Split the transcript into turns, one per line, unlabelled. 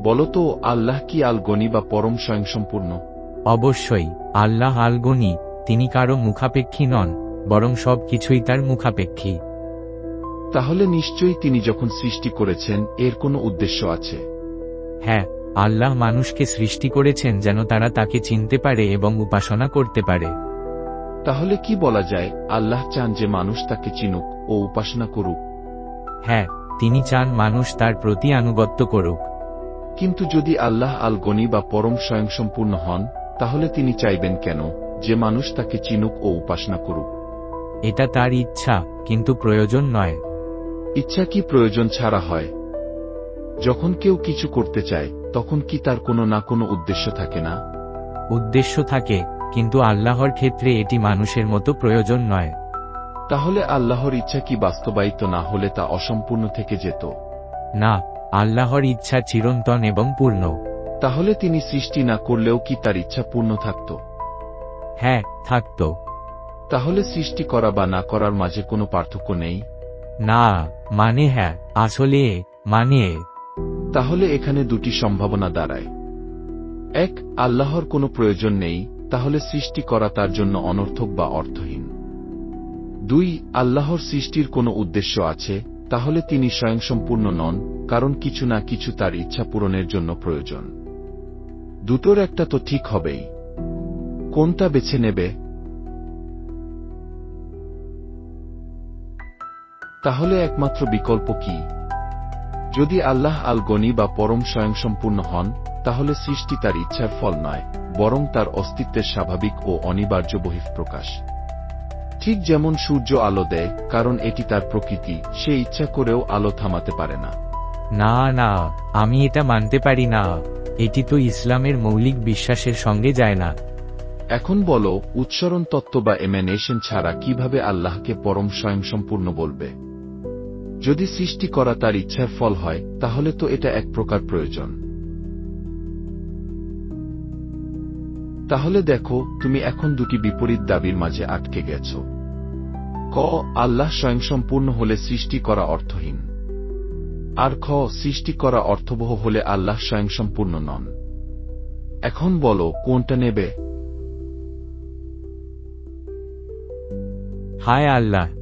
বলো তো আল্লাহ কি আল গনি বা পরম স্বয়ংসম্পূর্ণ?
অবশ্যই আল্লাহ আল গনি তিনি কারও মুখাপেক্ষী নন বরং সব কিছুই তার মুখাপেক্ষী।
তাহলে নিশ্চয়ই তিনি যখন সৃষ্টি করেছেন এর কোনো উদ্দেশ্য আছে?
হ্যাঁ আল্লাহ মানুষকে সৃষ্টি করেছেন যেন তারা তাকে চিনতে পারে এবং উপাসনা করতে পারে।
তাহলে কি বলা যায় আল্লাহ চান যে মানুষ তাকে চিনুক ও উপাসনা করুক?
হ্যাঁ তিনি চান মানুষ তার প্রতি আনুগত্য করুক।
কিন্তু যদি আল্লাহ আল গনি বা পরম স্বয়ংসম্পূর্ণ হন তাহলে তিনি চাইবেন কেন যে মানুষ তাকে চিনুক ও উপাসনা করুক?
এটা তার ইচ্ছা কিন্তু প্রয়োজন নয়।
ইচ্ছা কি প্রয়োজন ছাড়া হয়? যখন কেউ কিছু করতে চায় তখন কি তার কোনো না কোনো উদ্দেশ্য থাকে না?
উদ্দেশ্য থাকে কিন্তু আল্লাহর ক্ষেত্রে এটি মানুষের মতো প্রয়োজন নয়।
তাহলে আল্লাহর ইচ্ছা কি বাস্তবায়িত না হলে তা অসম্পূর্ণ থেকে যেত?
না আল্লাহর ইচ্ছা চিরন্তন এবং পূর্ণ।
তাহলে তিনি সৃষ্টি না করলেও কি তার ইচ্ছা পূর্ণ থাকত?
হ্যাঁ থাকত।
তাহলে সৃষ্টি করা বা না করার মাঝে কোনো পার্থক্য নেই?
না মানে হ্যাঁ আসলে মানে।
তাহলে এখানে দুটি সম্ভাবনা দাঁড়ায়। এক আল্লাহর কোনো প্রয়োজন নেই তাহলে সৃষ্টি করা তার জন্য অনর্থক বা অর্থহীন। দুই আল্লাহর সৃষ্টির কোনো উদ্দেশ্য আছে তাহলে তিনি স্বয়ংসম্পূর্ণ নন, কারণ কিছু না কিছু তার ইচ্ছা পূরণের জন্য প্রয়োজন। দুটোর একটা তো ঠিক হবেই। কোনটা বেছে নেবে? তাহলে একমাত্র বিকল্প কি? যদি আল্লাহ আল গনি বা পরম স্বয়ংসম্পূর্ণ হন, তাহলে সৃষ্টি তার ইচ্ছার ফল নয়, বরং তার অস্তিত্বের স্বাভাবিক ও অনিবার্য বহিঃপ্রকাশ। ঠিক যেমন সূর্য আলো দেয় কারণ এটি তার প্রকৃতি সে ইচ্ছা করেও আলো থামাতে পারে না।
না না আমি এটা মানতে পারি না। এটি তো ইসলামের মৌলিক বিশ্বাসের সঙ্গে যায় না।
এখন বলো উচ্চারণ তত্ত্ব বা এমানেশন ছাড়া কীভাবে আল্লাহকে পরম স্বয়ংসম্পূর্ণ বলবে? যদি সৃষ্টি করা তার ইচ্ছার ফল হয় তাহলে তো এটা এক প্রকার প্রয়োজন। তাহলে দেখো, তুমি এখন দুটি বিপরীত দাবির মাঝে আটকে গেছ। ক, আল্লাহ স্বয়ংসম্পূর্ণ হলে সৃষ্টি করা অর্থহীন। আর খ, সৃষ্টি করা অর্থবহ হলে আল্লাহ স্বয়ংসম্পূর্ণ নন। এখন বলো, কোনটা নেবে?
হায় আল্লাহ